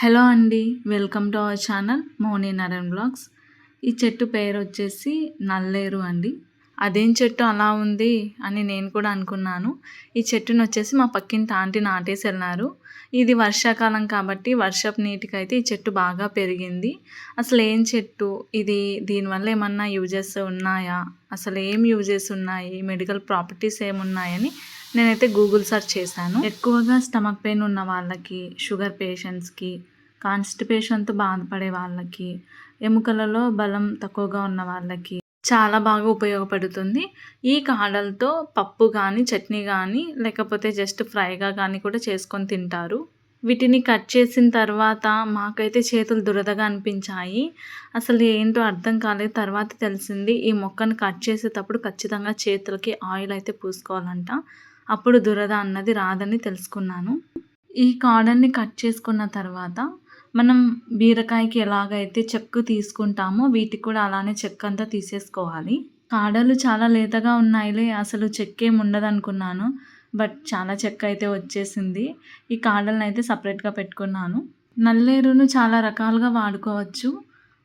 Hello అండి welcome to our channel Moni Naran blogs. ఈ చెట్టు పేరు వచ్చేసి నల్లేరు అండి. అదేం చెట్టు అలా ఉంది అని నేను కూడా అనుకున్నాను. ఈ చెట్టును వచ్చేసి మా పక్కింటి ఆంటీ నాటేసి వెళ్ళినారు. ఇది వర్షాకాలం కాబట్టి వర్షపు నీటికైతే ఈ చెట్టు బాగా పెరిగింది. అసలు ఏం చెట్టు? ఇది దీనివల్ల ఏమన్నా యూజెస్ ఉన్నాయా? అసలు ఏం యూజెస్ ఉన్నాయి? మెడికల్ ప్రాపర్టీస్ ఏమున్నాయని నేనైతే గూగుల్ సెర్చ్ చేశాను. ఎక్కువగా స్టమక్ పెయిన్ ఉన్న వాళ్ళకి షుగర్ పేషెంట్స్కి కాన్స్టిపేషన్తో బాధపడే వాళ్ళకి ఎముకలలో బలం తక్కువగా ఉన్న వాళ్ళకి చాలా బాగా ఉపయోగపడుతుంది. ఈ కాడలతో పప్పు కానీ చట్నీ కానీ లేకపోతే జస్ట్ ఫ్రైగా కానీ కూడా చేసుకొని తింటారు. వీటిని కట్ చేసిన తర్వాత మాకైతే చేతులు దురదగా అనిపించాయి. అసలు ఏంటో అర్థం కాలేదు. తర్వాత తెలిసింది ఈ మొక్కను కట్ చేసేటప్పుడు ఖచ్చితంగా చేతులకి ఆయిల్ అయితే పూసుకోవాలంట. అప్పుడు దురద అన్నది రాదని తెలుసుకున్నాను. ఈ కాడల్ని కట్ చేసుకున్న తర్వాత మనం బీరకాయకి ఎలాగైతే చెక్కు తీసుకుంటామో వీటికి కూడా అలానే చెక్క అంతా తీసేసుకోవాలి. కాడలు చాలా లేతగా ఉన్నాయిలే అసలు చెక్కేం ఉండదు అనుకున్నాను బట్ చాలా చెక్క అయితే వచ్చేసింది. ఈ కాడలను అయితే సపరేట్గా పెట్టుకున్నాను. నల్లేరును చాలా రకాలుగా వాడుకోవచ్చు.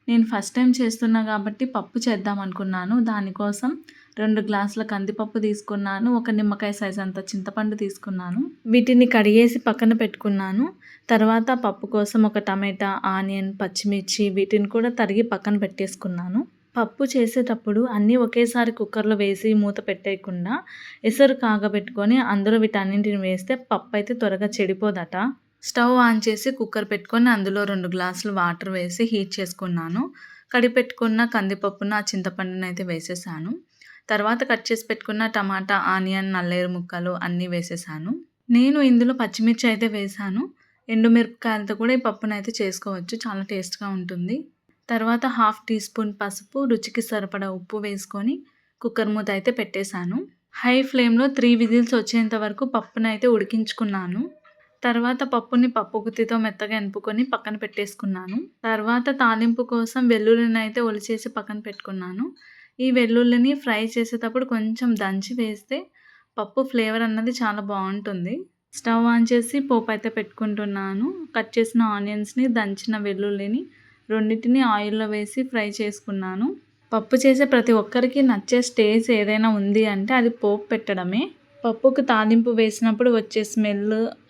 నేను ఫస్ట్ టైం చేస్తున్నా కాబట్టి పప్పు చేద్దాం అనుకున్నాను. దానికోసం రెండు గ్లాసుల కందిపప్పు తీసుకున్నాను. ఒక నిమ్మకాయ సైజ్ అంత చింతపండు తీసుకున్నాను. వీటిని కడిగేసి పక్కన పెట్టుకున్నాను. తర్వాత పప్పు కోసం ఒక టమాటా ఆనియన్ పచ్చిమిర్చి వీటిని కూడా తరిగి పక్కన పెట్టేసుకున్నాను. పప్పు చేసేటప్పుడు అన్నీ ఒకేసారి కుక్కర్లో వేసి మూత పెట్టేయకుండా ఎసరు కాగబెట్టుకొని అందులో వీటన్నింటిని వేస్తే పప్పు అయితే త్వరగా చెడిపోదట. స్టవ్ ఆన్ చేసి కుక్కర్ పెట్టుకొని అందులో రెండు గ్లాసులు వాటర్ వేసి హీట్ చేసుకున్నాను. కడిపెట్టుకున్న కందిపప్పున ఆ అయితే వేసేసాను. తర్వాత కట్ చేసి పెట్టుకున్న టమాటా ఆనియన్ నల్లేరు ముక్కలు అన్నీ వేసేసాను. నేను ఇందులో పచ్చిమిర్చి అయితే వేసాను. ఎండుమిరపకాయలతో కూడా ఈ పప్పును అయితే చేసుకోవచ్చు. చాలా టేస్ట్గా ఉంటుంది. తర్వాత హాఫ్ టీ స్పూన్ పసుపు రుచికి సరిపడా ఉప్పు వేసుకొని కుక్కర్ మూత అయితే పెట్టేశాను. హై ఫ్లేమ్లో త్రీ విజిల్స్ వచ్చేంత వరకు పప్పును అయితే ఉడికించుకున్నాను. తర్వాత పప్పుని పప్పు గుత్తితో మెత్తగా ఎనుపుకొని పక్కన పెట్టేసుకున్నాను. తర్వాత తాలింపు కోసం వెల్లుల్లిని అయితే ఒలిచేసి పక్కన పెట్టుకున్నాను. ఈ వెల్లుల్లిని ఫ్రై చేసేటప్పుడు కొంచెం దంచి వేస్తే పప్పు ఫ్లేవర్ అన్నది చాలా బాగుంటుంది. స్టవ్ ఆన్ చేసి పోపు అయితే పెట్టుకుంటున్నాను. కట్ చేసిన ఆనియన్స్ని దంచిన వెల్లుల్లిని రెండింటిని ఆయిల్లో వేసి ఫ్రై చేసుకున్నాను. పప్పు చేసే ప్రతి ఒక్కరికి నచ్చే స్టేజ్ ఏదైనా ఉంది అంటే అది పోపు పెట్టడమే. పప్పుకు తాలింపు వేసినప్పుడు వచ్చే స్మెల్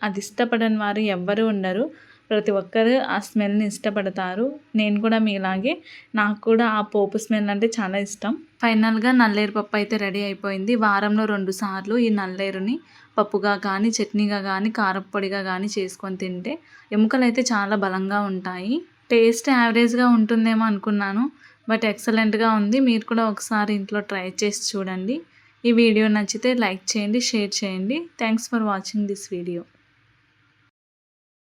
అది ఇష్టపడని వారు ఎవ్వరూ ఉండరు. ప్రతి ఒక్కరు ఆ స్మెల్ని ఇష్టపడతారు. నేను కూడా మీలాగే నాకు కూడా ఆ పోపు స్మెల్ అంటే చాలా ఇష్టం. ఫైనల్గా నల్లేరు పప్పు అయితే రెడీ అయిపోయింది. వారంలో రెండు సార్లు ఈ నల్లేరుని పప్పుగా కానీ చట్నీగా కానీ కారపొడిగా కానీ చేసుకొని తింటే ఎముకలు అయితే చాలా బలంగా ఉంటాయి. టేస్ట్ యావరేజ్గా ఉంటుందేమో అనుకున్నాను బట్ ఎక్సలెంట్గా ఉంది. మీరు కూడా ఒకసారి ఇంట్లో ట్రై చేసి చూడండి. ఈ వీడియో నచ్చితే లైక్ చేయండి షేర్ చేయండి. Thanks for watching this video.